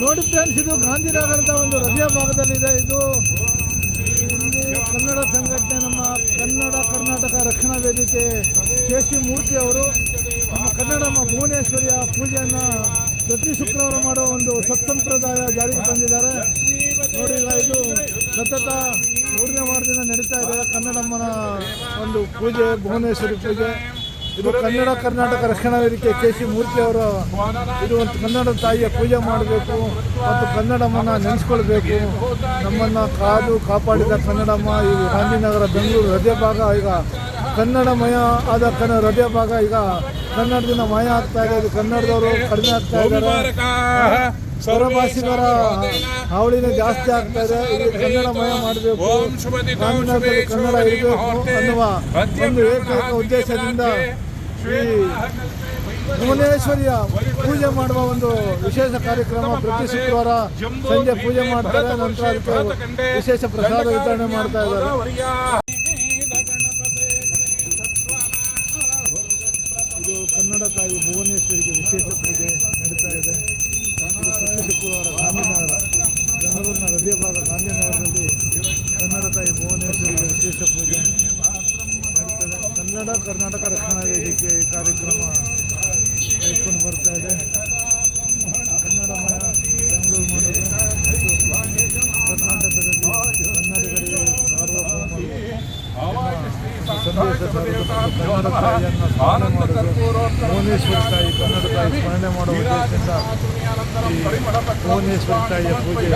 ನೋಡಿ ಫ್ರೆಂಡ್ಸ್, ಇದು ಗಾಂಧಿನಗರದ ಒಂದು ಹೃದಯ ಭಾಗದಲ್ಲಿದೆ. ಇದು ಕನ್ನಡ ಸಂಘಟನೆ, ನಮ್ಮ ಕನ್ನಡ, ಕರ್ನಾಟಕ ರಕ್ಷಣಾ ವೇದಿಕೆ ಕೆ ಸಿ ಮೂರ್ತಿ ಅವರು ನಮ್ಮ ಕನ್ನಡಮ್ಮ ಭುವನೇಶ್ವರಿಯ ಪೂಜೆಯನ್ನು ಪ್ರತಿ ಶುಕ್ರವಾರ ಮಾಡುವ ಒಂದು ಸತ್ಸಂಪ್ರದಾಯ ಜಾರಿಗೆ ತಂದಿದ್ದಾರೆ. ನೋಡಿ ಇದು ಸತತ ಮೂರನೇ ವಾರದಿಂದ ನಡೀತಾ ಇದೆ ಕನ್ನಡಮ್ಮನ ಒಂದು ಪೂಜೆ, ಭುವನೇಶ್ವರಿ ಪೂಜೆ. ಇದು ಕನ್ನಡ ಕರ್ನಾಟಕ ರಕ್ಷಣಾ ವೇದಿಕೆ ಕೆ ಸಿ ಮೂರ್ತಿ ಅವರು ಇದು ಒಂದು ಕನ್ನಡ ತಾಯಿಯ ಪೂಜೆ ಮಾಡಬೇಕು ಮತ್ತು ಕನ್ನಡಮ್ಮನ ನೆನೆಸ್ಕೊಳ್ಬೇಕು. ನಮ್ಮನ್ನು ಕಾದು ಕಾಪಾಡಿದ ಕನ್ನಡಮ್ಮ ಈ ಗಾಂಧಿನಗರ ಬೆಂಗಳೂರು ಹೃದಯ ಭಾಗ. ಈಗ ಕನ್ನಡಮಯ ಆದ ಕನ್ನ ಹೃದಯ ಭಾಗ ಈಗ ಕನ್ನಡದಿಂದ ಮಯ ಆಗ್ತಾ ಇದೆ. ಇದು ಕನ್ನಡದವರು ಕಡಿಮೆ ಆಗ್ತಾ ಇದ್ದಾರೆ. ಹೊರಭಾಷಿಗರ ಹಾವಳಿನೇ ಜಾಸ್ತಿ ಆಗ್ತಾ ಇದೆ. ಇಲ್ಲಿ ಕನ್ನಡಮಯ ಮಾಡಬೇಕು. ಗಾಂಧಿನಗರದಲ್ಲಿ ಕನ್ನಡ ಇರಬೇಕು ಅನ್ನುವ ಒಂದು ಏಕೈಕ ಉದ್ದೇಶದಿಂದ ಈ ಭುವನೇಶ್ವರಿಯ ಪೂಜೆ ಮಾಡುವ ಒಂದು ವಿಶೇಷ ಕಾರ್ಯಕ್ರಮ ಪ್ರತಿ ಶುಕ್ರವಾರ ಸಂಜೆ ಪೂಜೆ ಮಾಡ್ತಾರೆ, ನಂತರ ಅದಕ್ಕೆ ವಿಶೇಷ ಪ್ರಸಾದ ವಿತರಣೆ ಮಾಡ್ತಾ ಇದ್ದಾರೆ. ಇದು ಕನ್ನಡ ತಾಯಿ ಭುವನೇಶ್ವರಿಗೆ ವಿಶೇಷ ಪೂಜೆ ನಡೀತಾ ಇದೆ. ಇದು ಪ್ರತಿ ಶುಕ್ರವಾರ ಗಾಂಧಿನಗರ, ಬೆಂಗಳೂರಿನ ಹೃದಯ ಭಾಗ ಗಾಂಧಿನಗರದಲ್ಲಿ ಕನ್ನಡ ತಾಯಿ ಭುವನೇಶ್ವರಿಗೆ ವಿಶೇಷ ಪೂಜೆ. ಕನ್ನಡ, ಕರ್ನಾಟಕ ರಕ್ಷಣಾ ವೇದಿಕೆ ಕಾರ್ಯಕ್ರಮ ನಡೆಸ್ಕೊಂಡು ಬರ್ತಾ ಇದೆ. ಕನ್ನಡಮಯ ಬೆಂಗಳೂರು ಮಾಡೋದು ಮತ್ತು ಕರ್ನಾಟಕದಲ್ಲಿ ಕನ್ನಡಿಗರಿಗೆ ಕನ್ನಡ ಭುವನೇಶ್ವರಿ ತಾಯಿ, ಕನ್ನಡ ತಾಯಿ ಸ್ಮರಣೆ ಮಾಡುವ ಉದ್ದೇಶದಿಂದ ಭುವನೇಶ್ವರಿ ತಾಯಿಯ ಪೂಜೆ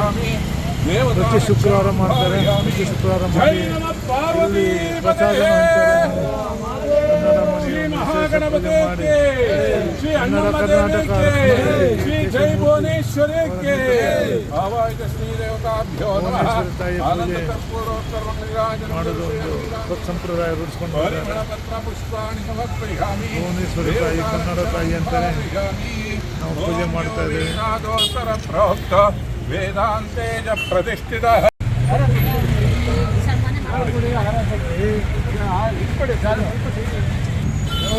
ಪ್ರತಿ ಶುಕ್ರವಾರ ಮಾಡ್ತಾರೆ. ಪ್ರತಿ ಶುಕ್ರವಾರ ಮಾಡಿ ಪ್ರಸಾದ ಕನ್ನಡ ಮಾಡಿ ಶ್ರೀ ದೇವಿಗೆ ಶ್ರೀ ಜೈ ಆವಾಹಿತ ಶ್ರೀ ದೇವತಾಭ್ಯೋ ನಮಃ ಆನಂದ ಸಂಪ್ರದಾಯ ರೂಢಿಸ್ಕೊಂಡು ಪರಿಮಳ ಬಂದಿದ್ದಾರೆ ಪತ್ರ ಪುಷ್ಪಾಣಿ ಸಮರ್ಪಯಾಮಿ ಭುವನೇಶ್ವರಿ ತಾಯಿ ಕನ್ನಡ ತಾಯಿ ಅಂತಾನೆ ನಾವು ಪೂಜೆ ಮಾಡ್ತಾ ಇದ್ದೇವೆ ವೇದಾದೋತ್ತರ ಪ್ರೋಕ್ತ ವೇದಾಂತೇಜ ಪ್ರತಿಷ್ಠಿತ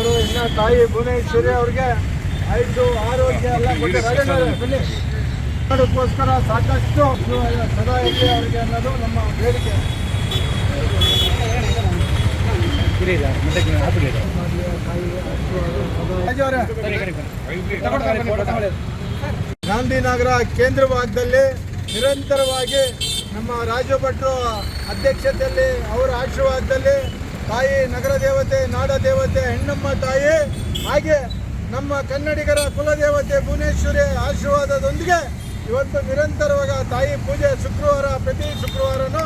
ಅವರು ಇನ್ನ ತಾಯಿ ಭುವನೇಶ್ವರಿ ಅವ್ರಿಗೆ ಐದು ಆರೋಗ್ಯ ಎಲ್ಲ ಅದಕ್ಕೋಸ್ಕರ ಸಾಕಷ್ಟು ಸದಾ ಇದೆ ಅವರಿಗೆ ಅನ್ನೋದು ನಮ್ಮ ಬೇಡಿಕೆ. ಗಾಂಧಿನಗರ ಕೇಂದ್ರ ಭಾಗದಲ್ಲಿ ನಿರಂತರವಾಗಿ ನಮ್ಮ ರಾಜಭಟ್ರು ಅಧ್ಯಕ್ಷತೆಯಲ್ಲಿ ಅವರ ಆಶೀರ್ವಾದದಲ್ಲಿ ತಾಯಿ, ನಗರ ದೇವತೆ, ನಾಡ ದೇವತೆ, ಹೆಣ್ಣಮ್ಮ, ತಾಯಿ, ಹಾಗೆ ನಮ್ಮ ಕನ್ನಡಿಗರ ಕುಲದೇವತೆ ಭುವನೇಶ್ವರಿ ಆಶೀರ್ವಾದದೊಂದಿಗೆ ಇವತ್ತು ನಿರಂತರವಾಗ ತಾಯಿ ಪೂಜೆ ಶುಕ್ರವಾರ, ಪ್ರತಿ ಶುಕ್ರವಾರನೂ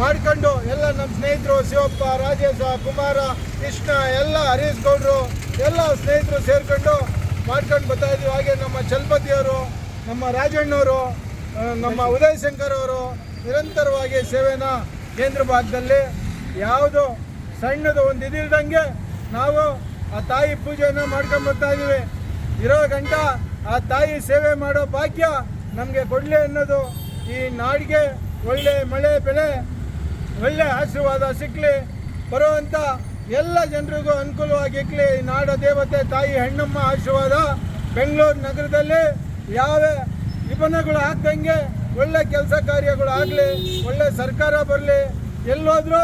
ಮಾಡ್ಕೊಂಡು ಎಲ್ಲ ನಮ್ಮ ಸ್ನೇಹಿತರು ಶಿವಪ್ಪ, ರಾಜೇಶ, ಕುಮಾರ, ಕೃಷ್ಣ, ಎಲ್ಲ ಹರೀಶ್ ಗೌಡರು, ಎಲ್ಲ ಸ್ನೇಹಿತರು ಸೇರಿಕೊಂಡು ಮಾಡ್ಕೊಂಡು ಬರ್ತಾ ಇದ್ದೀವಿ. ಹಾಗೆ ನಮ್ಮ ಚಲಪತಿಯವರು, ನಮ್ಮ ರಾಜಣ್ಣವರು ನಮ್ಮ ಉದಯ್ ಶಂಕರ್ ಅವರು ನಿರಂತರವಾಗಿ ಸೇವೆನ ಕೇಂದ್ರ ಭಾಗದಲ್ಲಿ ಯಾವುದು ಸಣ್ಣದು ಒಂದು ಇದಿಲ್ದಂಗೆ ನಾವು ಆ ತಾಯಿ ಪೂಜೆಯನ್ನು ಮಾಡ್ಕೊಂಡು ಬರ್ತಾ ಇದೀವಿ. ಇರೋ ಗಂಟ ಆ ತಾಯಿ ಸೇವೆ ಮಾಡೋ ಭಾಗ್ಯ ನಮಗೆ ಕೊಡಲಿ ಅನ್ನೋದು ಈ ನಾಡಿಗೆ ಒಳ್ಳೆ ಮಳೆ, ಬೆಳೆ, ಒಳ್ಳೆ ಆಶೀರ್ವಾದ ಸಿಕ್ಕಲಿ ಬರುವಂಥ ಎಲ್ಲ ಜನರಿಗೂ ಅನುಕೂಲವಾಗಿರ್ಲಿ ಈ ನಾಡ ದೇವತೆ, ತಾಯಿ, ಹೆಣ್ಣಮ್ಮ ಆಶೀರ್ವಾದ ಬೆಂಗಳೂರು ನಗರದಲ್ಲಿ ಯಾವ ವಿಭನಗಳು ಆಗ್ದಂಗೆ ಒಳ್ಳೆ ಕೆಲಸ ಕಾರ್ಯಗಳು ಆಗಲಿ, ಒಳ್ಳೆ ಸರ್ಕಾರ ಬರಲಿ, ಎಲ್ಲೋದ್ರೂ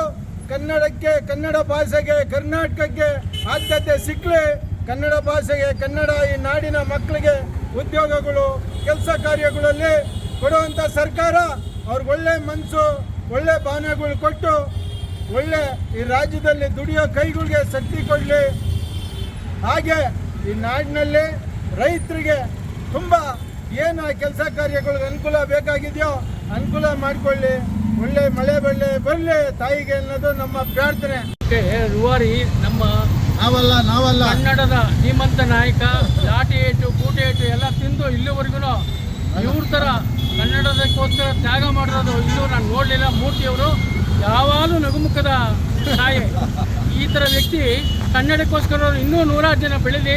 ಕನ್ನಡಕ್ಕೆ, ಕನ್ನಡ ಭಾಷೆಗೆ, ಕರ್ನಾಟಕಕ್ಕೆ ಆದ್ಯತೆ ಸಿಕ್ಕಲಿ ಕನ್ನಡ ಭಾಷೆಗೆ, ಕನ್ನಡ ಈ ನಾಡಿನ ಮಕ್ಕಳಿಗೆ ಉದ್ಯೋಗಗಳು, ಕೆಲಸ ಕಾರ್ಯಗಳಲ್ಲಿ ಕೊಡುವಂಥ ಸರ್ಕಾರ ಅವ್ರಿಗೆ ಒಳ್ಳೆ ಮನಸ್ಸು ಒಳ್ಳೆ ಭಾವನೆಗಳು ಕೊಟ್ಟು ಒಳ್ಳೆ ಈ ರಾಜ್ಯದಲ್ಲಿ ದುಡಿಯೋ ಕೈಗಳಿಗೆ ಶಕ್ತಿ ಕೊಡಲಿ. ಹಾಗೆ ಈ ನಾಡಿನಲ್ಲಿ ರೈತರಿಗೆ ತುಂಬ ಏನು ಕೆಲಸ ಕಾರ್ಯಗಳಿಗೆ ಅನುಕೂಲ ಬೇಕಾಗಿದೆಯೋ ಅನುಕೂಲ ಮಾಡಿಕೊಳ್ಳಿ. ಒಳ್ಳೆ ಮಳೆ ಬೆಳೆ ಬರಲಿ ತಾಯಿಗೆ ಅನ್ನೋದು ನಮ್ಮ ಪ್ರಾರ್ಥನೆ. ರೂವಾರಿ ನಮ್ಮ ನಾವಲ್ಲ ನಾವಲ್ಲ. ಕನ್ನಡದ ಹೀಮಂತ ನಾಯಕ ಲಾಟಿ ಏಟು ಕೂಟಿ ಏಟು ಎಲ್ಲ ತಿಂದು ಇಲ್ಲಿವರೆಗೂ ಇವ್ರ ಥರ ಕನ್ನಡದಕ್ಕೋಸ್ಕರ ತ್ಯಾಗ ಮಾಡಿರೋದು ಇನ್ನೂ ನಾನು ನೋಡಲಿಲ್ಲ. ಮೂರ್ತಿಯವರು ಯಾವಾಗಲೂ ನಗುಮುಖದ ತಾಯಿ. ಈ ಥರ ವ್ಯಕ್ತಿ ಕನ್ನಡಕ್ಕೋಸ್ಕರ ಇನ್ನೂ ನೂರಾರು ಜನ ಬೆಳೀಲಿ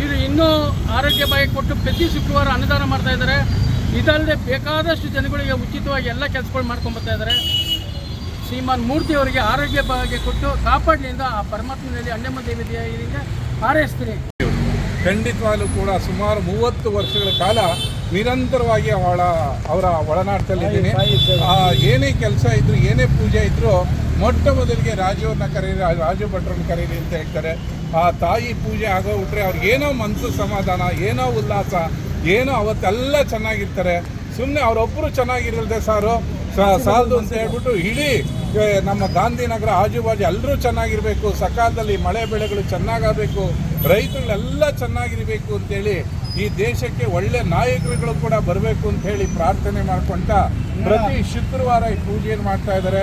ಇವರು ಇನ್ನೂ ಆರೋಗ್ಯ ಬಾಯಿ ಕೊಟ್ಟು ಪ್ರತಿ ಶುಕ್ರವಾರ ಅನುದಾನ ಮಾಡ್ತಾ ಇದ್ದಾರೆ. ಇದಲ್ಲದೆ ಬೇಕಾದಷ್ಟು ಜನಗಳಿಗೆ ಉಚಿತವಾಗಿ ಎಲ್ಲ ಕೆಲಸಗಳು ಮಾಡ್ಕೊಂಬರ್ತಾ ಇದ್ದಾರೆ. ಶ್ರೀಮಾನ್ ಮೂರ್ತಿ ಅವರಿಗೆ ಆರೋಗ್ಯ ಭಾಗ್ಯ ಕೊಟ್ಟು ಕಾಪಾಡಲಿಂದ ಆ ಪರಮಾತ್ಮನಲ್ಲಿ ಅಣ್ಣಮ್ಮ ದೇವಿ ದೇವಿಯಿಂದ ಹಾರೈಸ್ತೀನಿ ಖಂಡಿತವಾಗ್ಲೂ ಕೂಡ ಸುಮಾರು ಮೂವತ್ತು ವರ್ಷಗಳ ಕಾಲ ನಿರಂತರವಾಗಿ ಅವಳ ಅವರ ಒಳನಾಟದಲ್ಲಿದ್ದೀನಿ ಆ, ಏನೇ ಕೆಲಸ ಇದ್ರು ಏನೇ ಪೂಜೆ ಇದ್ರು ಮೊಟ್ಟ ಮೊದಲಿಗೆ ರಾಜುವನ್ನ ಕರೀರಿ ರಾಜು ಭಟ್ರನ್ನ ಕರೀರಿ ಅಂತ ಹೇಳ್ತಾರೆ. ಆ ತಾಯಿ ಪೂಜೆ ಆಗೋ ಅವ್ರಿಗೆ ಏನೋ ಮನಸ್ಸು ಸಮಾಧಾನ ಏನೋ ಉಲ್ಲಾಸ ಏನೋ ಅವತ್ತೆಲ್ಲ ಚೆನ್ನಾಗಿರ್ತಾರೆ. ಸುಮ್ಮನೆ ಅವರೊಬ್ಬರು ಚೆನ್ನಾಗಿರಲ್ದೆ ಸಾರು. ಸಾಲದು ಅಂತ ಹೇಳ್ಬಿಟ್ಟು ಇಡೀ ನಮ್ಮ ಗಾಂಧಿನಗರ ಆಜುಬಾಜು ಎಲ್ಲರೂ ಚೆನ್ನಾಗಿರಬೇಕು. ಸಕಾಲದಲ್ಲಿ ಮಳೆ ಬೆಳೆಗಳು ಚೆನ್ನಾಗಬೇಕು ರೈತರುಗಳೆಲ್ಲ ಚೆನ್ನಾಗಿರಬೇಕು ಅಂತೇಳಿ ಈ ದೇಶಕ್ಕೆ ಒಳ್ಳೆ ನಾಯಕರುಗಳು ಕೂಡ ಬರಬೇಕು ಅಂತ ಹೇಳಿ ಪ್ರಾರ್ಥನೆ ಮಾಡ್ಕೊಂತ ಪ್ರತಿ ಶುಕ್ರವಾರ ಈ ಪೂಜೆಯನ್ನು ಮಾಡ್ತಾ ಇದ್ದಾರೆ.